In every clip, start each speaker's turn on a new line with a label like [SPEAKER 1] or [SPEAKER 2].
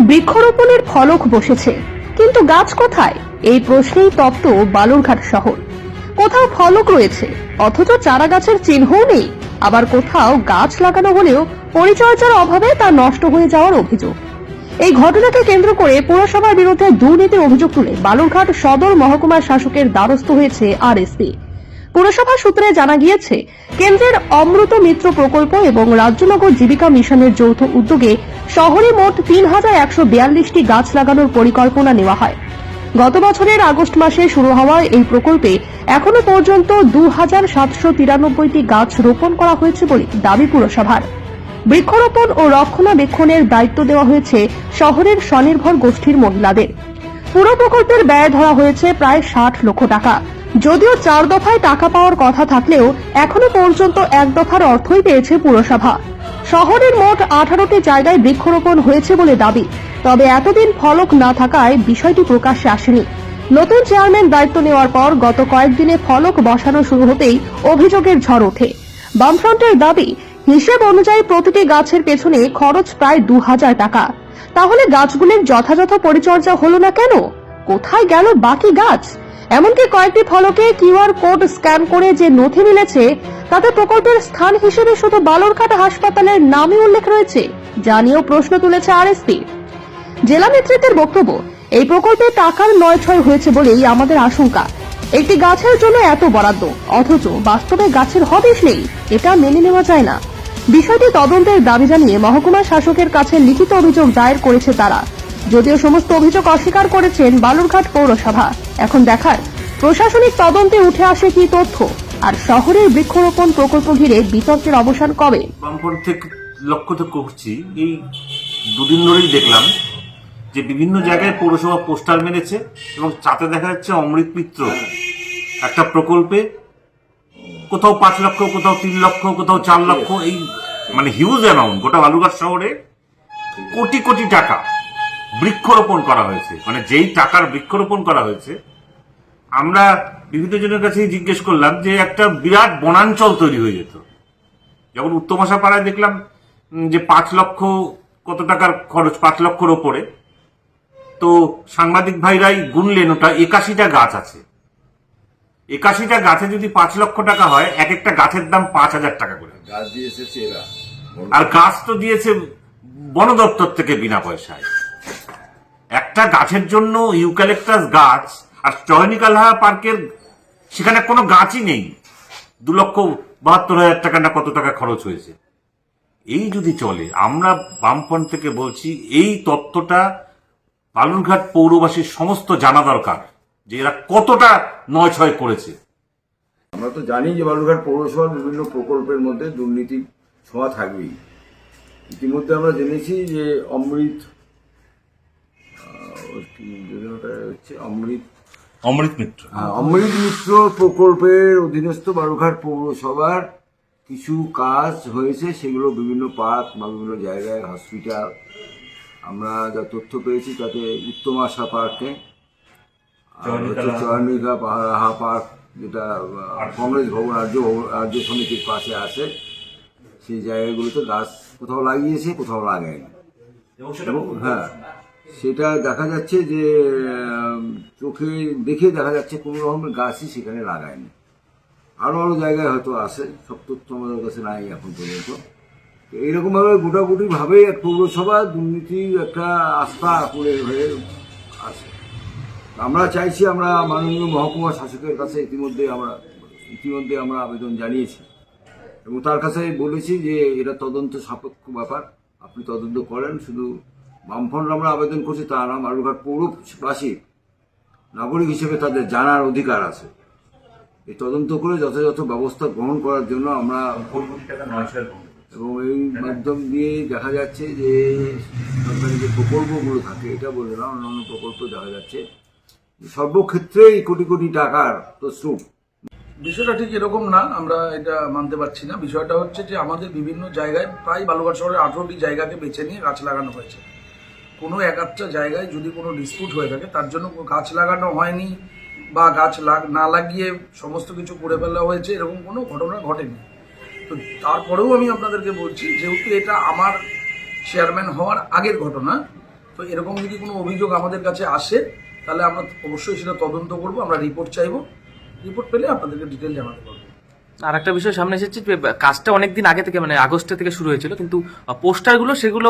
[SPEAKER 1] বৃক্ষরোপণের ফলক বসেছে। কিন্তু গাছ কোথায়? এই প্রশ্নেই তপ্ত বালুরঘাট শহর। কোথাও ফলক রয়েছে, অথচ চারা গাছের চিহ্নও নেই। আবার কোথাও গাছ লাগানো হলেও পরিচর্যার অভাবে তা নষ্ট হয়ে যাওয়ার অভিযোগ। এই ঘটনাকে কেন্দ্র করে পুরসভার বিরুদ্ধে দুর্নীতির অভিযোগ তুলে বালুরঘাট সদর মহকুমার শাসকের দ্বারস্থ হয়েছে আরএসপি। পুরসভা সূত্রে জানা গিয়েছে, কেন্দ্রের অমৃত মিত্র প্রকল্প এবং রাজ্যনগর জীবিকা মিশনের যৌথ উদ্যোগে শহরে মোট তিন হাজার একশো বিয়াল্লিশটি গাছ লাগানোর পরিকল্পনা নেওয়া হয়। গত বছরের আগস্ট মাসে শুরু হওয়া এই প্রকল্পে এখনও পর্যন্ত দু হাজার সাতশো তিরানব্বইটি গাছ রোপণ করা হয়েছে বলে দাবি পুরসভার। বৃক্ষরোপণ ও রক্ষণাবেক্ষণের দায়িত্ব দেওয়া হয়েছে শহরের স্বনির্ভর গোষ্ঠীর মহিলাদের। পুরো প্রকল্পের ব্যয় ধরা হয়েছে প্রায় ষাট লক্ষ টাকা। যদিও চার দফায় টাকা পাওয়ার কথা থাকলেও এখনও পর্যন্ত এক দফার অর্থই পেয়েছে পুরসভা। শহরের মোট আঠারোটি জায়গায় বৃক্ষরোপণ হয়েছে বলে দাবি। তবে এতদিন ফলক না থাকায় বিষয়টি প্রকাশ্যে আসেনি। নতুন চেয়ারম্যান দায়িত্ব নেওয়ার পর গত কয়েকদিনে ফলক বসানো শুরু হতেই অভিযোগের ঝড় ওঠে। বামফ্রন্টের দাবি, হিসেব অনুযায়ী প্রতিটি গাছের পেছনে খরচ প্রায় দু হাজার টাকা। তাহলে গাছগুলির যথাযথ পরিচর্যা হলো না কেন? কোথায় গেল বাকি গাছ? এমনকি কয়েকটি ফলকে কিউআর কোড স্ক্যান করে যে নথি মিলেছে, তাতে প্রকল্পের স্থান হিসেবে শুধু বালুরঘাট হাসপাতালের নামই উল্লেখ রয়েছে, যা নিয়েও প্রশ্ন তুলেছে আরএসপি। জেলা নেতৃত্বের বক্তব্য, এই প্রকল্পে টাকার নয়ছয় হয়েছে বলেই আমাদের আশঙ্কা। একটি গাছের জন্য এত বরাদ্দ, অথচ বাস্তবে গাছের হদিশ নেই, এটা মেনে নেওয়া যায় না। বিষয়টি তদন্তের দাবি জানিয়ে মহকুমা শাসকের কাছে লিখিত অভিযোগ দায়ের করেছে তারা। যদিও সমস্ত অভিযোগ অস্বীকার করেছেন বালুরঘাট পৌরসভা। এখন দেখার, প্রশাসনিক তদন্তে উঠে আসে কি তথ্য? আর শহরের বৃক্ষরোপণ প্রকল্প ঘিরে বিতর্কের অবসান কবে?
[SPEAKER 2] লক্ষ্য তো করছি, এই দুদিন ধরেই দেখলাম যে বিভিন্ন জায়গায় পৌরসভা পোস্টার মেরেছে এবং তাতে দেখা যাচ্ছে অমৃত মিত্র। একটা প্রকল্পে কোথাও পাঁচ লক্ষ, কোথাও তিন লক্ষ, কোথাও চার লক্ষ, এই মানে হিউজ অ্যামাউন্ট গোটা বালুরঘাট শহরে কোটি কোটি টাকা। বৃক্ষরোপণ করা হয়েছে। মানে যেই টাকার বৃক্ষরোপণ করা হয়েছে আমরা বিভিন্ন জনের কাছেই জিজ্ঞেস করলাম যে একটা বিরাট বনাঞ্চল তৈরি হয়ে যেত। যেমন উত্তমাশা পাড়ায় দেখলাম যে পাঁচ লক্ষ কত টাকার খরচ পাঁচ লক্ষর ওপরে তো সাংবাদিক ভাইরাই গুনলেন ওটা একাশিটা গাছ আছে। একাশিটা গাছে যদি পাঁচ লক্ষ টাকা হয় এক একটা গাছের দাম পাঁচ হাজার টাকা করে।
[SPEAKER 3] গাছ দিয়ে এসেছে এরা।
[SPEAKER 2] আর গাছ তো দিয়েছে বন দপ্তর থেকে বিনা পয়সায়। একটা গাছের জন্য ইউক্যালিপটাস গাছ আর চয়নিকালহা পার্কের সেখানে কোনো গাছই নেই। দু লক্ষ বাহাত্তর হাজার টাকা না কত টাকা খরচ হয়েছে। এই যদি চলে, আমরা বামপন্থ থেকে বলছি, এই তথ্যটা বালুরঘাট পৌরবাসীর সমস্ত জানা দরকার যে এরা কতটা নয় ছয় করেছে।
[SPEAKER 3] আমরা তো জানি যে বালুরঘাট পৌরসভার বিভিন্ন প্রকল্পের মধ্যে দুর্নীতি ছোঁয়া থাকবেই। ইতিমধ্যে আমরা জেনেছি যে অমৃত হচ্ছে অমৃত
[SPEAKER 2] অমৃত মিত্র।
[SPEAKER 3] হ্যাঁ, অমৃত মিত্র প্রকল্পের অধীনস্থ বালুরঘাট পৌরসভার কিছু কাজ হয়েছে সেগুলো বিভিন্ন পার্ক বা বিভিন্ন জায়গায় হসপিটাল আমরা যা তথ্য পেয়েছি তাতে উত্তম আশা পার্কে চয়নিকা পাহাড়াহা পার্ক যেটা কংগ্রেস ভবন রাজ্য ভবন রাজ্য সমিতির পাশে আছে সেই জায়গাগুলোতে গাছ কোথাও লাগিয়েছে কোথাও লাগায়নি। এবং হ্যাঁ সেটা দেখা যাচ্ছে যে চোখে দেখে দেখা যাচ্ছে কোনো রকমের গাছই সেখানে লাগায়নি। আরও আরও জায়গায় হয়তো আসে সব তথ্য আমাদের কাছে নাই এখন পর্যন্ত। এইরকমভাবে গোটাগুটিভাবে এক পৌরসভা দুর্নীতির একটা আস্থা করে হয়ে আছে। আমরা চাইছি আমরা মাননীয় মহকুমা শাসকের কাছে ইতিমধ্যে আমরা ইতিমধ্যে আমরা আবেদন জানিয়েছি। এবং তার কাছে বলেছি যে, এটা তদন্ত সাপেক্ষ ব্যাপার, আপনি তদন্ত করেন, শুধু বামফ্রন্ট আমরা আবেদন করছি তা না মালুঘাট পৌরবাসী। নাগরিক হিসেবে তাদের জানার অধিকার আছে। এই তদন্ত করে যথাযথ ব্যবস্থা গ্রহণ করার জন্য আমরা এবং এই মাধ্যম দিয়ে দেখা যাচ্ছে যে সরকারি যে প্রকল্পগুলো থাকে, এটা বলে না অন্যান্য প্রকল্প দেখা যাচ্ছে। সর্বক্ষেত্রেই কোটি কোটি টাকার তসরুপ
[SPEAKER 4] বিষয়টা ঠিক এরকম না, আমরা এটা মানতে পারছি না। বিষয়টা হচ্ছে যে আমাদের বিভিন্ন জায়গায় প্রায় বালুঘাট শহরের আঠেরোটি জায়গাকে বেছে নিয়ে গাছ লাগানো হয়েছে। কোনো এক আধটা জায়গায় যদি কোনো ডিসপুট হয়ে থাকে, তার জন্য গাছ লাগানো হয়নি বা গাছ না লাগিয়ে সমস্ত কিছু করে ফেলা হয়েছে, এরকম কোনো ঘটনা ঘটেনি। তো তারপরেও আমি আপনাদেরকে বলছি, যেহেতু এটা আমার চেয়ারম্যান হওয়ার আগের ঘটনা, তো এরকম যদি কোনো অভিযোগ আমাদের কাছে আসে, তাহলে আমরা অবশ্যই সেটা তদন্ত করব, আমরা রিপোর্ট চাইব। রিপোর্ট পেলে আপনাদেরকে ডিটেল জানাতে পারব।
[SPEAKER 5] আর একটা বিষয় সামনে এসেছে যে কাজটা অনেক দিন আগে থেকে মানে আগস্ট থেকে শুরু হয়েছিল, কিন্তু পোস্টারগুলো সেগুলো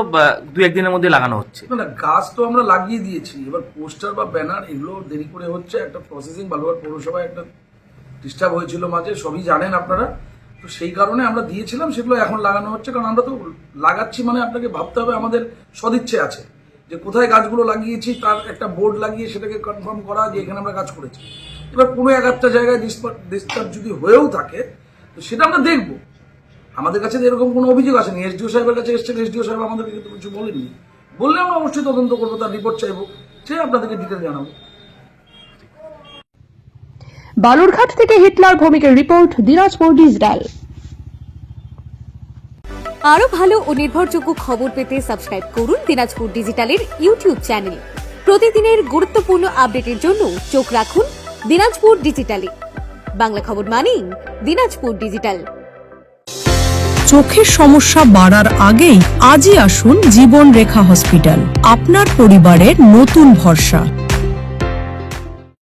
[SPEAKER 5] দু একদিনের মধ্যে লাগানো হচ্ছে।
[SPEAKER 4] না গাছ তো আমরা লাগিয়ে দিয়েছি। এবার পোস্টার বা ব্যানার, এগুলো দেরি করে হচ্ছে একটা প্রসেসিং বালুঘাট পৌরসভায় একটা ডিস্টার্ব হয়েছিল মাঝে, সবই জানেন আপনারা। তো সেই কারণে আমরা দিয়েছিলাম, সেগুলো এখন লাগানো হচ্ছে, কারণ আমরা তো লাগাচ্ছি মানে আপনাকে ভাবতে হবে, আমাদের সদিচ্ছে আছে। যে কোথায় গাছগুলো লাগিয়েছি, তার একটা বোর্ড লাগিয়ে সেটাকে কনফার্ম করা যে এখানে আমরা কাজ করেছি। এবার কোনো এক একটা জায়গায় ডিস্টার্ব যদি হয়েও থাকে তো সেটা আমরা দেখব। আমাদের কাছে তো এরকম কোনো অভিযোগ আসেনি। এসডিও সাহেবের কাছে এসছেন এসডিও সাহেব আমাদেরকে কিন্তু কিছু বলেনি। বললে আমরা অবশ্যই তদন্ত করব তার রিপোর্ট চাইব। সে আপনাদেরকে ডিটেল জানাব।
[SPEAKER 1] বালুরঘাট থেকে হিটলার ভৌমিকের রিপোর্ট দিনাজপুর ডিজিটাল
[SPEAKER 6] আরও ভালো ও নির্ভরযোগ্য খবর পেতে সাবস্ক্রাইব করুন দিনাজপুর ডিজিটালের ইউটিউব চ্যানেল প্রতিদিনের গুরুত্বপূর্ণ আপডেটের জন্য চোখ রাখুন দিনাজপুর ডিজিটালি। বাংলা খবর মানি দিনাজপুর ডিজিটাল।
[SPEAKER 7] চোখের সমস্যা বাড়ার আগেই আজই আসুন জীবন রেখা হসপিটাল। আপনার পরিবারের নতুন ভরসা।